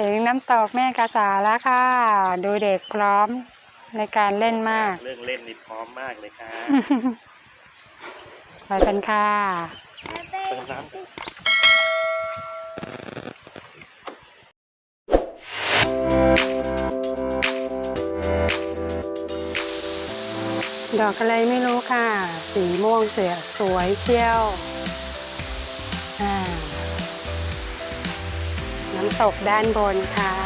ถึงน้ำตกแม่กาสาแล้วค่ะ ดูเด็กพร้อมในการเล่นมาก เรื่องเล่นนี่พร้อมมากเลยค่ะไปกันค่ะเติมน้ำดอกอะไรไม่รู้ค่ะ สีม่วงเสียสวยเชี่ยว ตกด้านบนค่ะ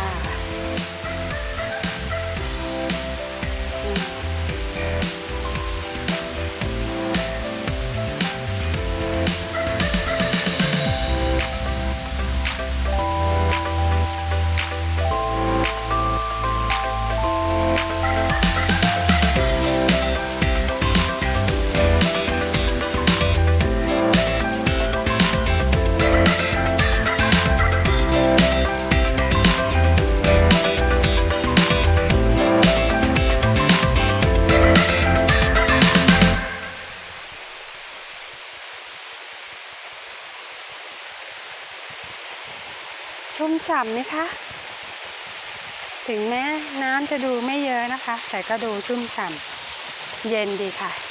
่ำไหมคะ ถึงแม้น้ำจะดูไม่เยอะนะคะ แต่ก็ดูชุ่มฉ่ำเย็นดีค่ะ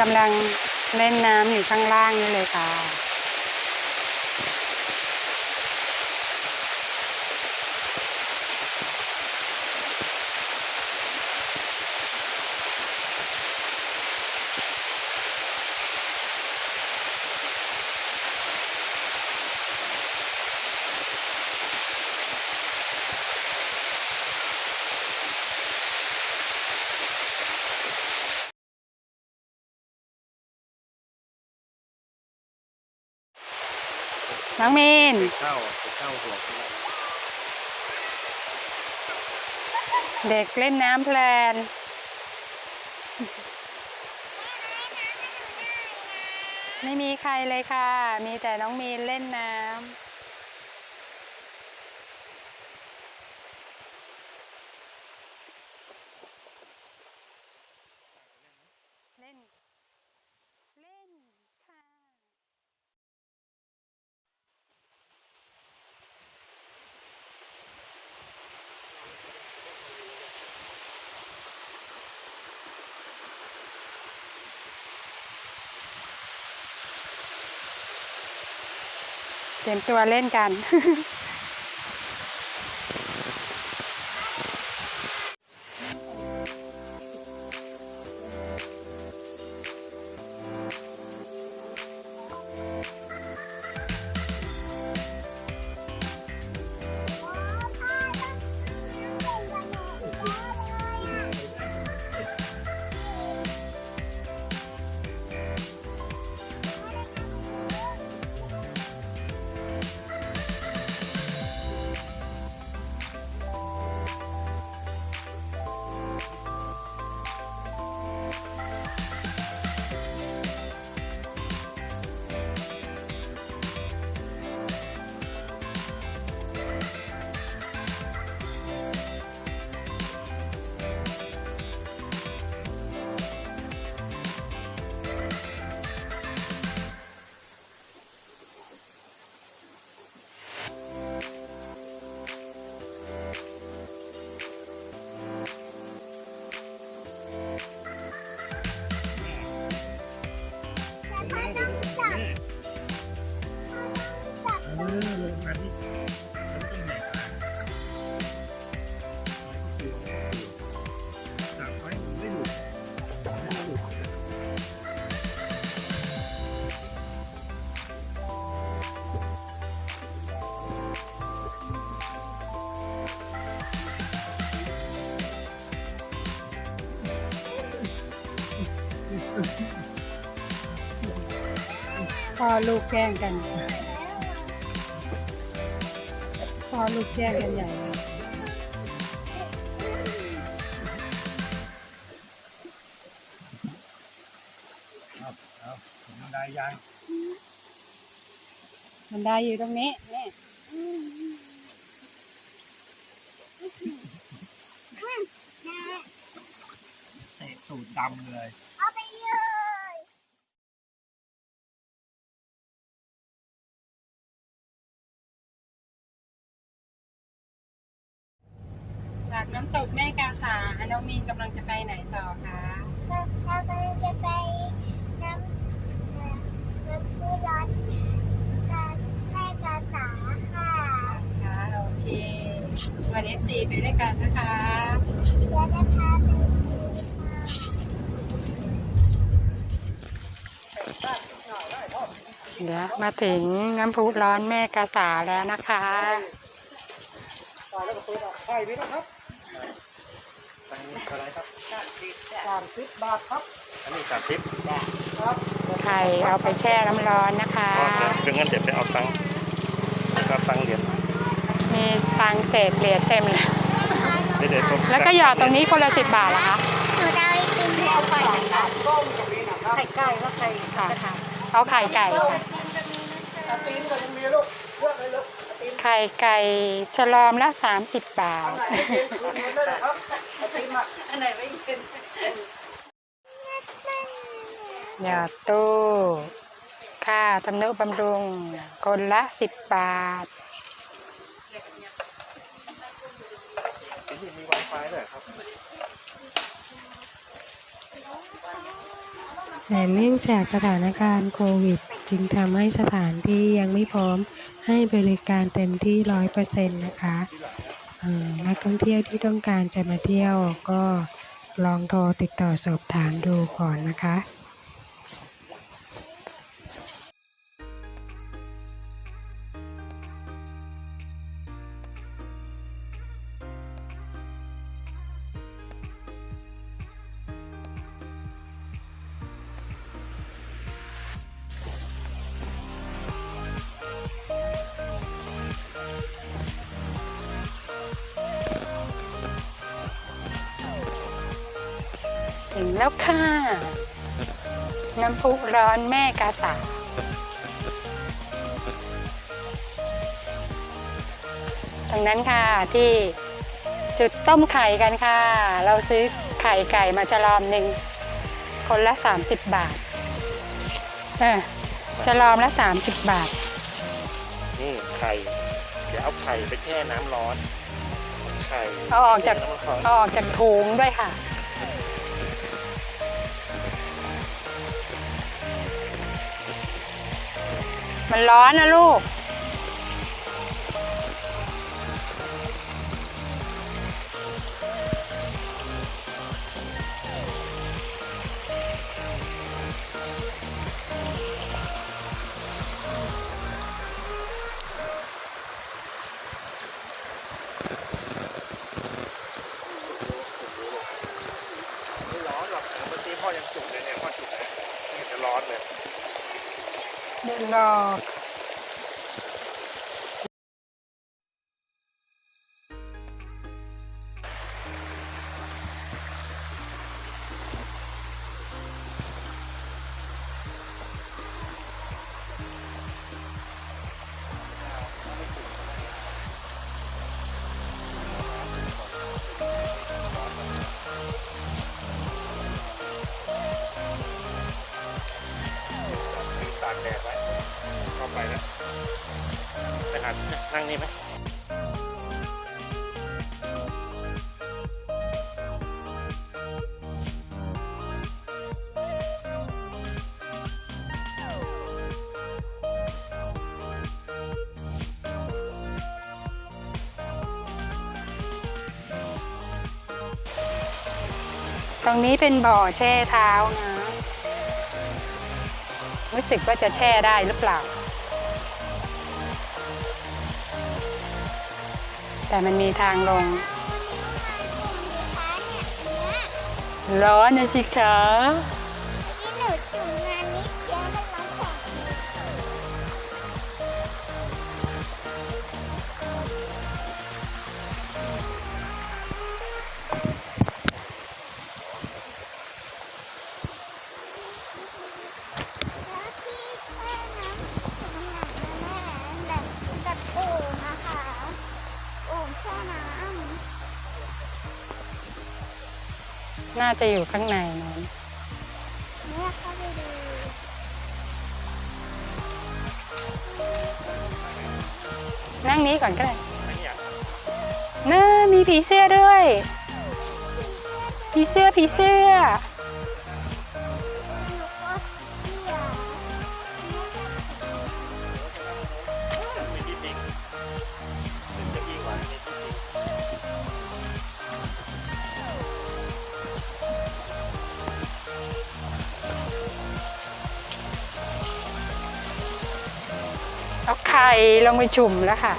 กำลังเล่นน้ำอยู่ข้างล่างนี่เลยค่ะ น้องมีนเข้าเข้าหัวเด็กเล่นน้ำแพลนไม่มีใครเลยค่ะ มีแต่น้องมีนเล่นน้ำเล่น เล่นค่ะ เต รียมตัวเล่นกัน ลูกแกล้งกันพ่อลูกแกล้งกันใหญ่เลยเอาถึงบันไดยังมันได้อยู่ตรงนี้นี่เตะตูดดำเลย น้ำตกแม่กาสาน้องมีนกำลังจะไปไหนต่อคะเรากำลังจะไปน้ำเอ่อน้ำพุร้อนกาแม่กาสาค่ะค่ะโอเคชวน FC ไปด้วยกันนะคะ เดี๋ยวจะพาไปดูค่ะ เดี๋ยวมาถึงน้ำพุร้อนแม่กาสาแล้วนะคะไปแล้วก็เปิดออกไข่ด้วยนะครับ ตังค์อะไรครับ สามสิบบาทครับอันนี้สามสิบไข่เอาไปแช่น้ำร้อนนะคะเดี๋ยวงั้นเดี๋ยวไปเอาตังค์เอาตังค์เหรียญมีตังเศษเหรียญเต็มเลย เดี๋ยวเดี๋ยวผมแล้วก็หยอดตรงนี้คนละสิบบาทเหรอคะ หนูจะเอาไอติมเอาไปนะคะไข่ไก่ก็ไข่ค่ะ เอาไข่ไก่ค่ะ ตีนก็ยังมีลูกเลือกเลยลูก ไข่ไก่ฉลอมละสามสิบบาทไหนเป็นได้เลยครับเอาตีนมาหยอดตู้ค่าทำนุบำรุงคนละสิบบาท ที่นี่มีไวไฟด้วยครับ แต่เนื่องจากสถานการณ์โควิด จึงทำให้สถานที่ยังไม่พร้อมให้บริการเต็มที่ร้อยเปอร์เซ็นต์นะคะนักท่องเที่ยวที่ต้องการจะมาเที่ยวก็ลองโทรติดต่อสอบถามดูก่อนนะคะ แม่กาสาตรงนั้นค่ะที่จุดต้มไข่กันค่ะ เราซื้อไข่ไก่มาจะลอมหนึ่งคนละ 30 บาทเออจะลอมละ 30 บาท นี่ไข่ เดี๋ยวเอาไข่ไปแช่น้ำร้อน ไข่เอาออกจากน้ำร้อน เอาออกจากถุงด้วยค่ะ มันร้อนนะลูก เตรงนี้เป็นบ่อแช่เท้านะ รู้สึกว่าจะแช่ได้หรือเปล่า แต่มันมีทางลงร้อนนะสิคะ น่าจะอยู่ข้างในนู้นเนี่ยเข้าไปดูนั่งนี้ก่อนก็ได้ไม่อยากน่ามีผีเสื้อด้วย ผีเสื้อผีเสื้อ เอาไข่ลงไปจุ่มแล้วค่ะ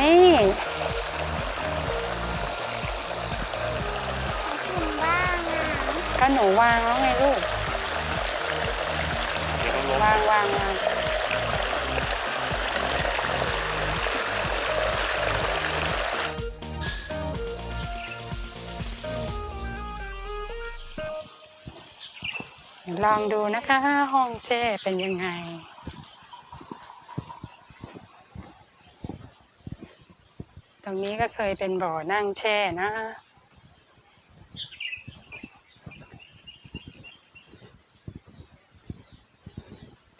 นี่ถึงบ้างอะก็หนูวางแล้วไงลูกเดี๋ยวต้องลงวางวางวาง ลองดูนะคะห้องแช่เป็นยังไง ตรงนี้ก็เคยเป็นบ่อนั่งแช่นะ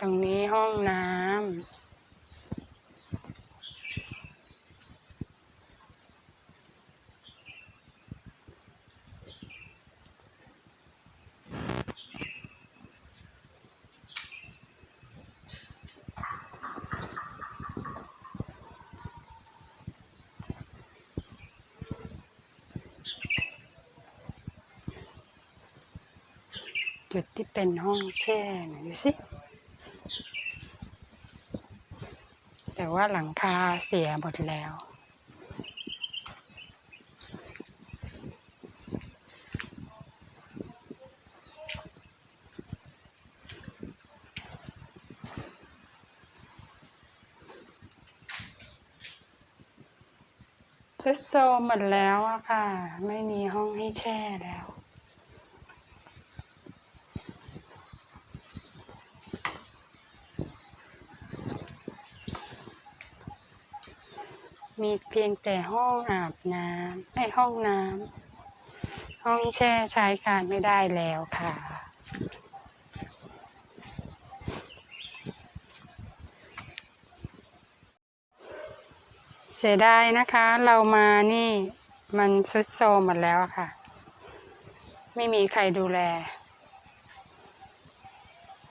ตรงนี้ห้องน้ำ เป็นห้องแช่น่อยดูสิ แต่ว่าหลังคาเสียหมดแล้วชุดโซมหมดแล้วอะค่ะ ไม่มีห้องให้แช่แล้ว มีเพียงแต่ห้องอาบน้ำให้ห้องน้ำห้องแช่ใช้การไม่ได้แล้วค่ะ เสียดายนะคะ เรามานี่มันซุดโซมหมดแล้วค่ะ ไม่มีใครดูแล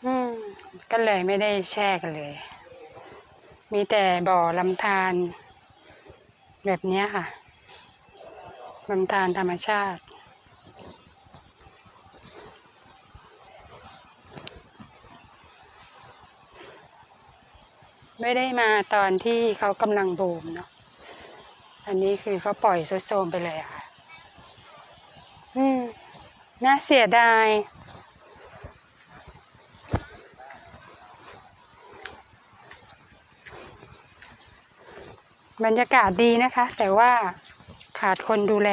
อืม ก็เลยไม่ได้แช่กันเลย มีแต่บ่อลำธาร แบบนี้ค่ะลำธารธรรมชาติไม่ได้มาตอนที่เขากำลังบูมเนาะ อันนี้คือเขาปล่อยโซโทรมไปเลยอะค่ะ อืม น่าเสียดาย บรรยากาศดีนะคะ แต่ว่าขาดคนดูแล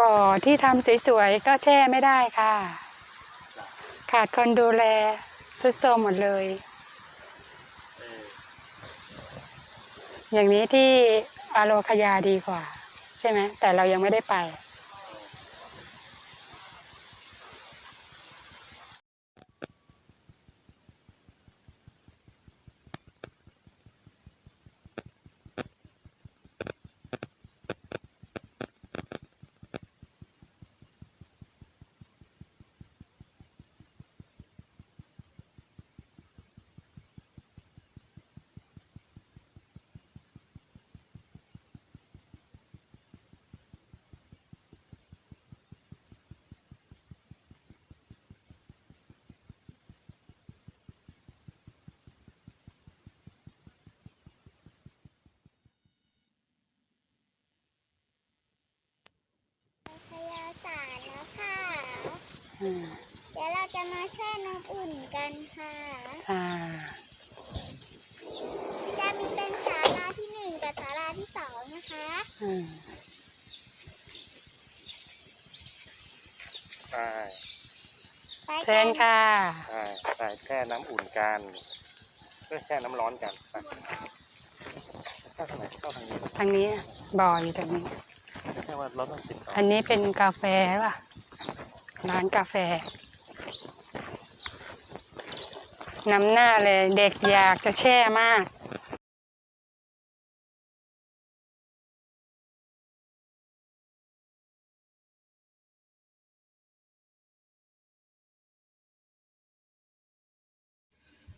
บ่อที่ทำสวยๆ ก็แช่ไม่ได้ค่ะ ขาดคนดูแลสุดโทรมหมดเลย เออ อย่างนี้ที่อาโลคยาดีกว่า ใช่ไหมแต่เรายังไม่ได้ไป พยาศาสตร์แล้วค่ะ อืม เดี๋ยวเราจะมาแช่น้ำ อุ่นกันค่ะค่ะ จะมีเป็นศาลาที่อืมใช่ไปเชิญค่ะ ใช่ใส่แช่น้ำอุ่นกันเพื่อแช่น้ำร้อนกันไปเข้าทางไหนเข้าทางนี้ทางนี้บ่ออยู่ตรงนี้ ไม่ใช่ว่าเราต้องติดต่ออันนี้เป็นกาแฟป่ะ ร้านกาแฟ น้ำหน้าเลยเด็กอยากจะแช่มาก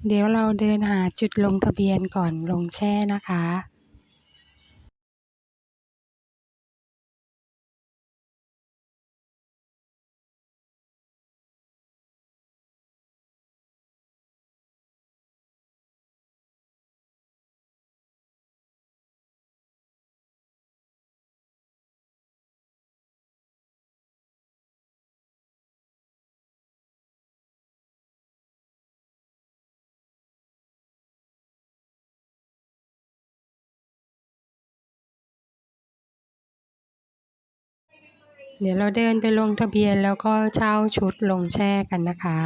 เดี๋ยวเราเดินหาจุดลงทะเบียนก่อนลงแช่นะคะ เดี๋ยวเราเดินไปลงทะเบียนแล้วก็เช่าชุดลงแช่กันนะคะ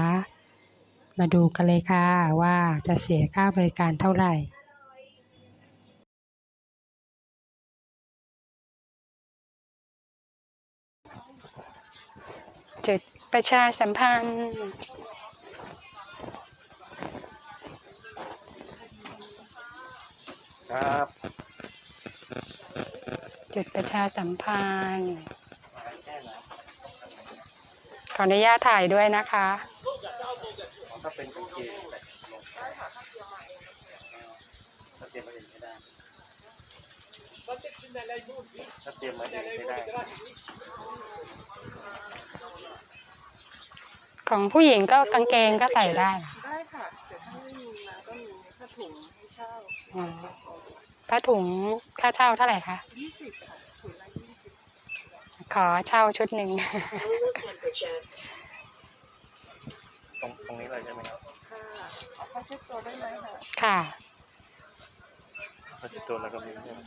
มาดูกันเลยค่ะว่าจะเสียค่าบริการเท่าไหร่จุดประชาสัมพันธ์ครับ จุดประชาสัมพันธ์ ขออนุญาตถ่ายด้วยนะคะำถ้าเป็นกางเกงแบบลงถ้าเตรียมมาเองไม่ได้ถ้าเตรียมมาเองไม่ได้ ของผู้หญิงก็กางเกงก็ใส่ได้เหรอได้ค่ะแต่ถ้าไม่มีนะก็มีผ้าถุงให้เช่าอ๋อผ้าถุงค่าเช่าเท่าไหร่คะ20ค่ะถุงละ20 ขอเช่าชุดหนึ่ง ตรงตรงนี้เลยใช่ไหมครับค่ะเอาผ้าเช็ดตัวได้ไหมคะค่ะเราจะตัวแล้วก็มีใช่ไหม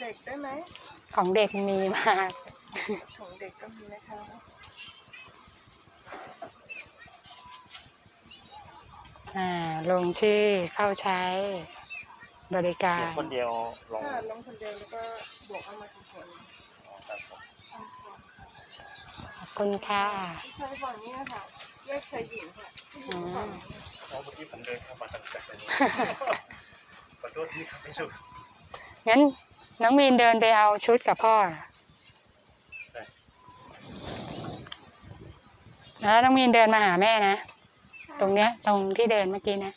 เด็กได้ไหม ของเด็กมีมาก ของเด็กก็มีนะคะอ่า ลงชื่อเข้าใช้ บริกาเดี๋ยรวคนเดียวลงถ้าลงคนเดียวแล้วก็บวกเอามาทุกคนครับผมเอาคนขอบคุณค่ะผู้ชายฝั่งนี้ค่ะแยกชายหญิงค่ะผู้หญิงฝั่งนี้เพราะเมื่อกี้ผมเดินเข้ามาทางจากนี้ขอโทษที่ครับไม่ถูกงั้นน้องมีนเดินไปเอาชุดกับพ่อเหรอได้แล้วน้องมีนเดินมาหาแม่นะ ตรงเนี้ย ตรงที่เดินเมื่อกี้นะ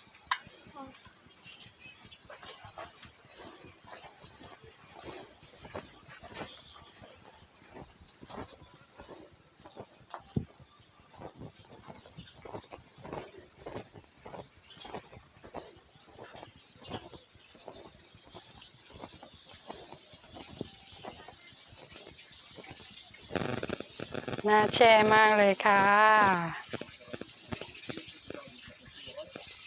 แช่มากเลยค่ะ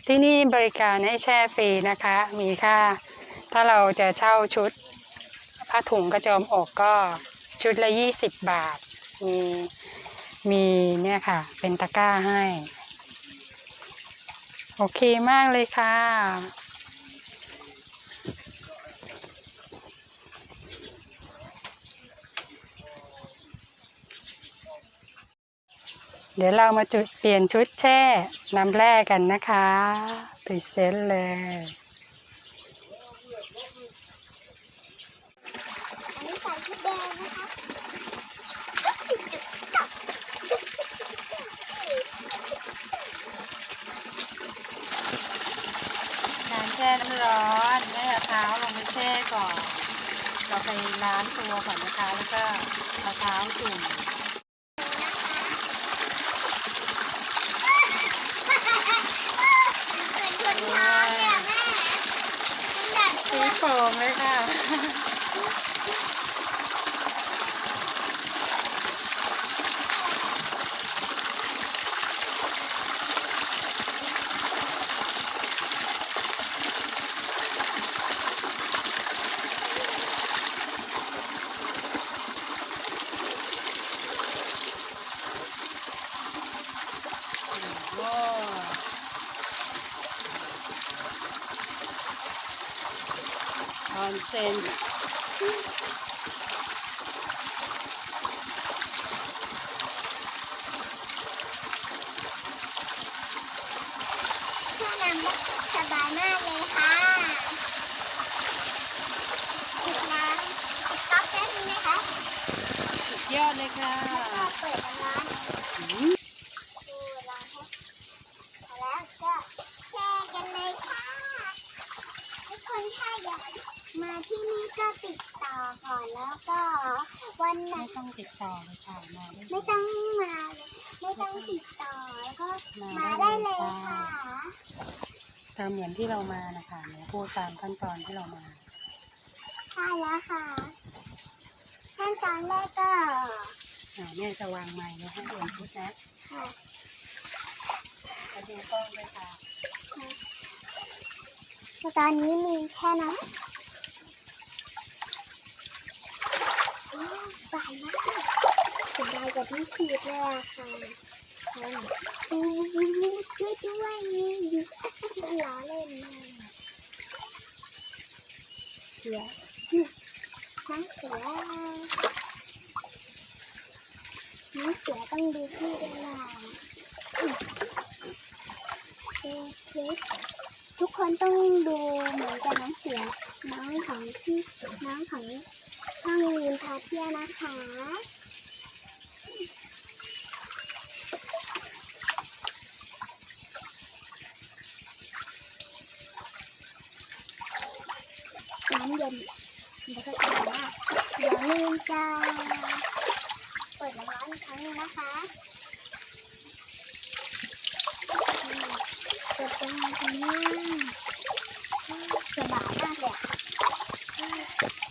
ที่นี่บริการให้แช่ฟรีนะคะ มีค่า ถ้าเราจะเช่าชุดผ้าถุงกระโจมอกก็ชุดละยี่สิบบาท มีมีเนี่ยค่ะ เป็นตะกร้าให้ โอเคมากเลยค่ะ เดี๋ยวเรามาจุดเปลี่ยนชุดแช่น้ำแร่กันนะคะพรีเซนต์เลย อันนี้ใส่ชุดแดงนะคะการแช่น้ำร้อนแม่เอาเท้าลงไปแช่ก่อน เราไปล้างตัวก่อนนะคะ แล้วก็เอาเท้าจุ่ม เหมือนคนท้องเนี่ยแม่มัน แบบสีโฟมเลยค่ะ เออนเซ็น แช่ น้ำได้สบายมากเลยค่ะปิดน้ำปิดก๊อกแป๊บนึงนะคะสุดยอดเลยค่ะก็เปิดร้อนดูร้อนให้พอแล้วก็แช่กันเลยค่ะทุกคนถ้าอยากมาที่นี่ก็ติดต่อก่อนแล้วก็วันไหนไม่ต้องติดต่อเลยค่ะมาได้ไม่ต้องมาเลย ไม่ต้องติดต่อแล้วก็มาได้เลยค่ะตามเหมือนที่เรามานะคะหนูพูดตามขั้นตอนที่เรามาใช่แล้วค่ะขั้นตอนแรกก็อ่าแม่จะวางไม้ไว้ให้เรียนพูดนะค่ะมาดูกล้องด้วยค่ะตอนนี้มีแค่นั้นโอ้สบายมาก กว่าที่คิดเลยอะค่ะโอ้ยช่วยด้วยล้อเล่นมากเสือน้องเสือน้องเสือต้องดูพี่ด้วยล่ะทุกคนต้องดูเหมือนกับน้องเสือน้องของที่น้องของช่องวินพาเที่ยวนะคะ น้ำเย็นแล้วก็จะบอกว่าเดี๋ยวลืม จ้า เปิดน้ำร้อนอีกครั้งนึงนะคะเปิดเป็นไงกันเนี่ยสบายมากเลยอะ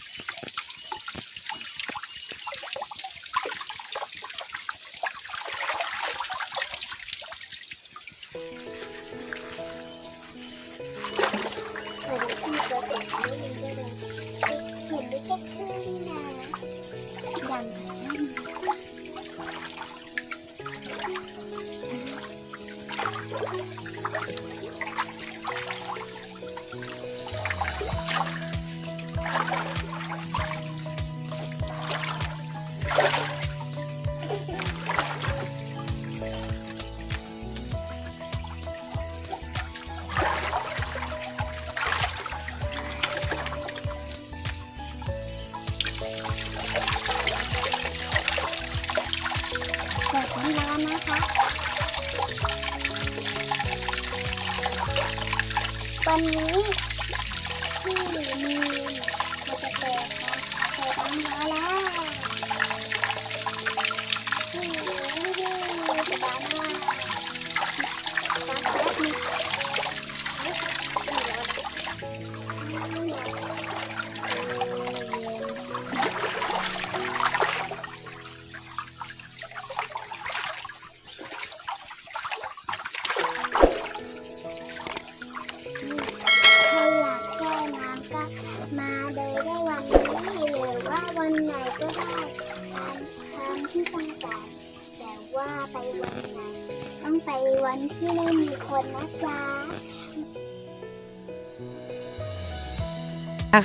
ต้องไปวันที่ไม่มีคนนะจ๊ะ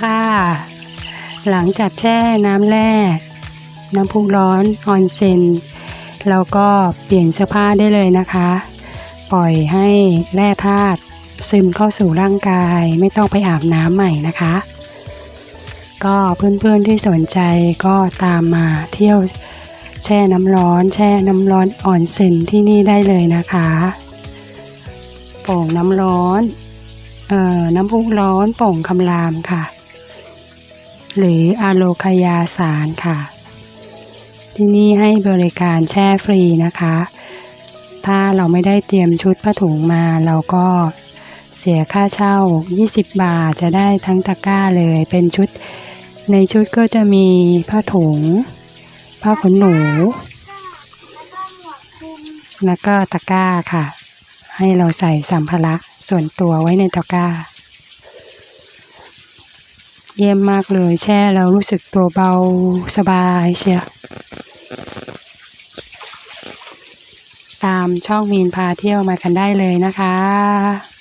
ค่ะ หลังจากแช่น้ำแร่น้ำพุร้อนออนเซนเราก็เปลี่ยนเสื้อผ้าได้เลยนะคะ ปล่อยให้แร่ธาตุซึมเข้าสู่ร่างกายไม่ต้องไปอาบน้ำใหม่นะคะ ก็เพื่อนๆที่สนใจก็ตามมาเที่ยว แช่น้ำร้อน แช่น้ำร้อนอ่อนเซนที่นี่ได้เลยนะคะโป่งน้ำร้อนเอ่อน้ำพุร้อนโป่งคำรามค่ะ หรืออะโลคายาสารค่ะ ที่นี่ให้บริการแช่ฟรีนะคะ ถ้าเราไม่ได้เตรียมชุดผ้าถุงมาเราก็เสียค่าเช่า 20 บาทจะได้ทั้งตะกร้าเลย เป็นชุด ในชุดก็จะมีผ้าถุง ผ้าขนหนู แล้วก็ตะกร้าค่ะ ให้เราใส่สัมภาระส่วนตัวไว้ในตะกร้า เยี่ยมมากเลยแช่แล้วรู้สึกตัวเบาสบายเชียวตามช่องมีนพาเที่ยวมากันได้เลยนะคะ